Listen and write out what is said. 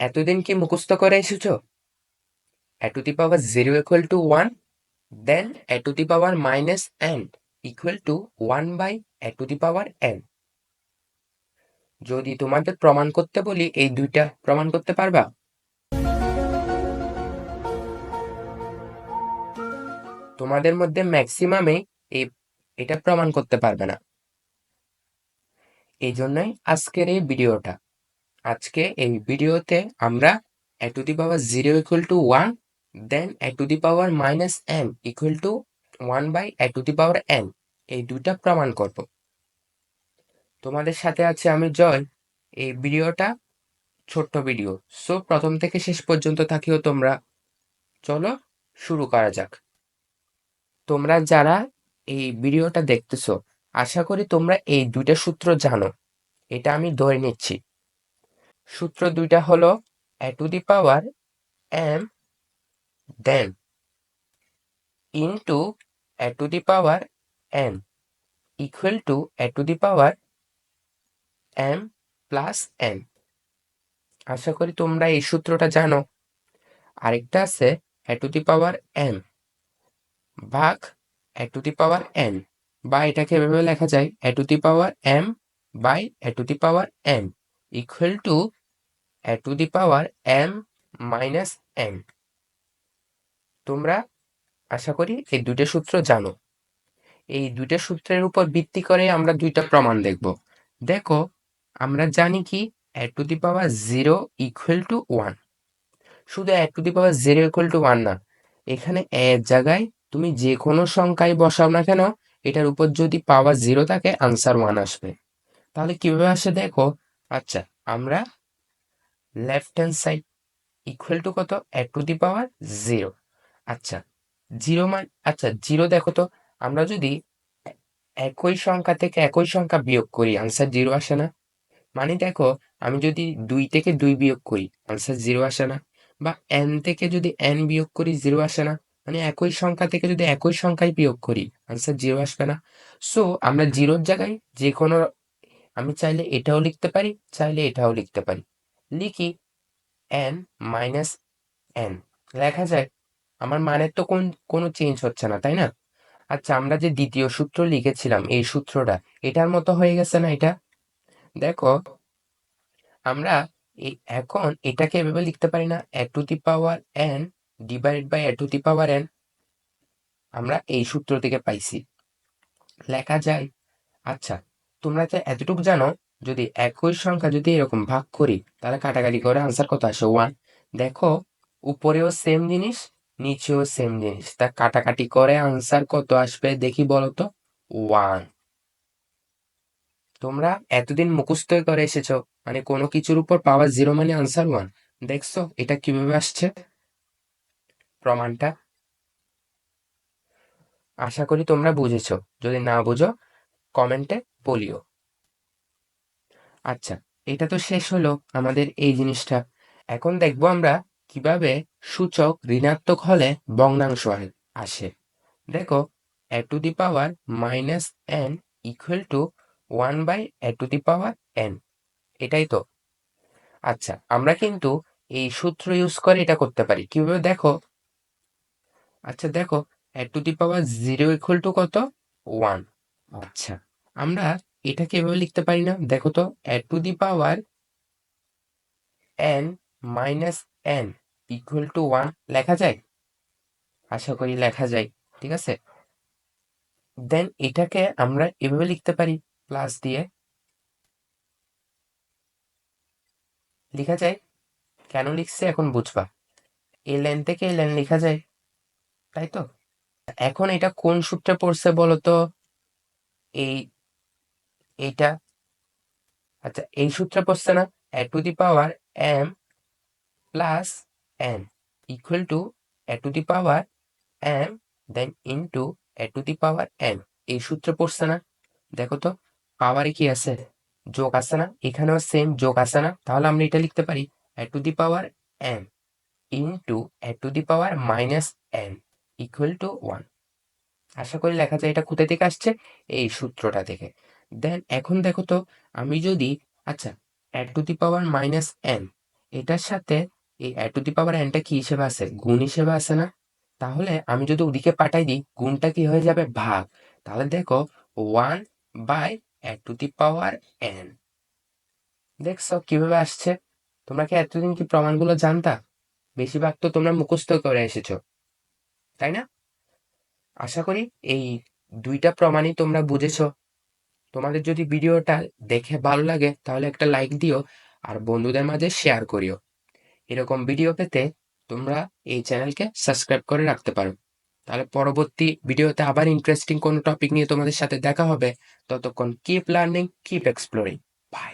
এতদিন কি মুখস্থ করে এসেছ? A to the power zero equal to one then a to the power minus n equal to one by a to the power n যদি তোমাদের প্রমাণ করতে বলি, এই দুইটা প্রমাণ করতে পারবা? তোমাদের মধ্যে ম্যাক্সিমামে এই এটা প্রমাণ করতে পারবে না। এই জন্যই আজকের এই ভিডিওটা আজকে এই ভিডিওতে আমরা a to the power zero equal to one then a to the power minus n equal to one by a to the power n এই দুটা প্রমাণ করব। তোমাদের সাথে আছে আমি জয়। এই ভিডিওটা ছোট্ট ভিডিও। সো প্রথম থেকে শেষ পর্যন্ত থাকিও তোমরা। চলো শুরু করা যাক। তোমরা যারা এই ভিডিওটা দেখতেছো, আশা করি তোমরা এই দুইটা সূত্র জানো। এটা আমি ধরে নিচ্ছি। সূত্র দুইটা হলো a to the power m then into a to the power n equal to a to the power m plus n আশা করি তোমরা এই সূত্রটা জানো। আরেকটা আছে এ টু দি পাওয়ার এম ভাগ এ টু দি পাওয়ার এন বা এটাকে এভাবে লেখা যায় a to the power m by a to the power n equal to a to the power m minus n তোমরা আশা করি এই দুইটা সূত্র জানো। এই দুইটা সূত্রের উপর ভিত্তি করে আমরা দুইটা প্রমাণ দেখব। দেখো, আমরা জানি কি a to the power zero equal to one শুধু a to the power zero equal to one না, এখানে এর জায়গায় তুমি যে কোনো সংখ্যায় বসাও না কেন, এটার উপর যদি পাওয়ার জিরো থাকে আনসার ওয়ান আসবে। তাহলে কীভাবে আসে দেখো আচ্ছা আমরা left hand side equal to কত? A to the power zero আচ্ছা জিরো মান আচ্ছা জিরো দেখো তো, আমরা যদি একই সংখ্যা থেকে একই সংখ্যা বিয়োগ করি আনসার জিরো আসে না। মানে দেখো, আমি যদি দুই থেকে দুই বিয়োগ করি আনসার জিরো আসে না। বা এন থেকে যদি এন বিয়োগ করি জিরো আসে না। মানে একই সংখ্যা থেকে যদি একই সংখ্যায় বিয়োগ করি আনসার জিরো আসবে না। সো আমরা জিরোর জায়গায় যে কোনো আমি চাইলে এটাও লিখতে পারি, চাইলে এটাও লিখতে পারি। লিখি এন মাইনাস এন লেখা যায় আমার মানের তো কোন, কোনো চেঞ্জ হচ্ছে না, তাই না? আচ্ছা আমরা যে দ্বিতীয় সূত্র লিখেছিলাম, এই সূত্রটা, এটার মতো হয়ে গেছে না এটা? দেখো, আমরা এখন এটাকে এভাবে লিখতে পারি না a to the power n divide by a to the power n আমরা এই সূত্র থেকে পাইছি। লেখা যায় আচ্ছা তোমরা তো এতটুকু জানো, যদি একই সংখ্যা যদি এরকম ভাগ করি, তাহলে কাটাকাটি করে আনসার কত আসে? ওয়ান দেখো, উপরেও সেম জিনিস, নিচেও সেম জিনিস। তা কাটাকাটি করে আনসার কত আসবে দেখি বলো তো? ওয়ান তোমরা এতদিন মুখস্থ করে এসেছ মানে কোনো কিছুর উপর পাওয়ার জিরো মানে আনসার ওয়ান দেখছ, এটা কীভাবে আসছে? প্রমাণটা? আশা করি তোমরা বুঝেছ। যদি না বুঝো কমেন্টে বলিও আচ্ছা এটা তো শেষ হলো আমাদের এই জিনিসটা। এখন দেখব আমরা কীভাবে সূচক ঋণাত্মক হলে ভগ্নাংশ আ- আসে। দেখো a to the power minus n equal to one by a to the power n এটাই তো। আচ্ছা আমরা কিন্তু এই সূত্র ইউজ করে এটা করতে পারি। কীভাবে দেখো? আচ্ছা দেখো a to the power zero equal to কত? ওয়ান আচ্ছা। আমরা এটাকে এভাবে লিখতে পারি না। দেখো তো a to the power n minus n equal to one লেখা যায়? আশা করি লেখা যায়, ঠিক আছে? দেন এটাকে আমরা এভাবে লিখতে পারি প্লাস দিয়ে। লেখা যায়? কেন লিখছে এখন বুঝবা? এই লাইন থেকে এই লাইন লেখা যায়, তাই তো? এখন এটা কোন সূত্রে পড়ছে বলতো এই এইটা। আচ্ছা এই সূত্রে পড়ছে না? A to the power m plus n equal to a to the power m then into a to the power n এই সূত্রে পড়ছে না? দেখো তো পাওয়ারে কি আছে? যোগ আছে না? এখানেও সেম যোগ আছে না? তাহলে আমরা এটা লিখতে পারি a to the power n into a to the power minus n equal to one আশা করি লেখা যায় এটা কোথা থেকে আসছে? এই সূত্রটা থেকে। দেন এখন দেখো তো, আমি যদি আচ্ছা a to the power minus n এটার সাথে এই এ টু দি পাওয়ার এনটা কি হিসেবে আছে গুণ হিসেবে আছে না। তাহলে আমি যদি ওদিকে পাঠাই দিই, গুণটা কি হয়ে যাবে? ভাগ। তাহলে দেখো one by a to the power n দেখছ কীভাবে আসছে? তোমরা কি এতদিন কি প্রমাণগুলো জানতা? বেশিরভাগ তো তোমরা মুখস্থ করে এসেছ, তাই না? আশা করি এই দুইটা প্রমাণই তোমরা বুঝেছ। তোমাদের যদি ভিডিওটা দেখে ভালো লাগে, তাহলে একটা লাইক দিও আর বন্ধুদের মাঝে শেয়ার করিও। এরকম ভিডিও পেতে তোমরা এই চ্যানেলকে সাবস্ক্রাইব করে রাখতে পারো। তাহলে পরবর্তী ভিডিওতে আবার ইন্টারেস্টিং কোনো টপিক নিয়ে তোমাদের সাথে দেখা হবে। ততক্ষণ keep learning keep exploring bye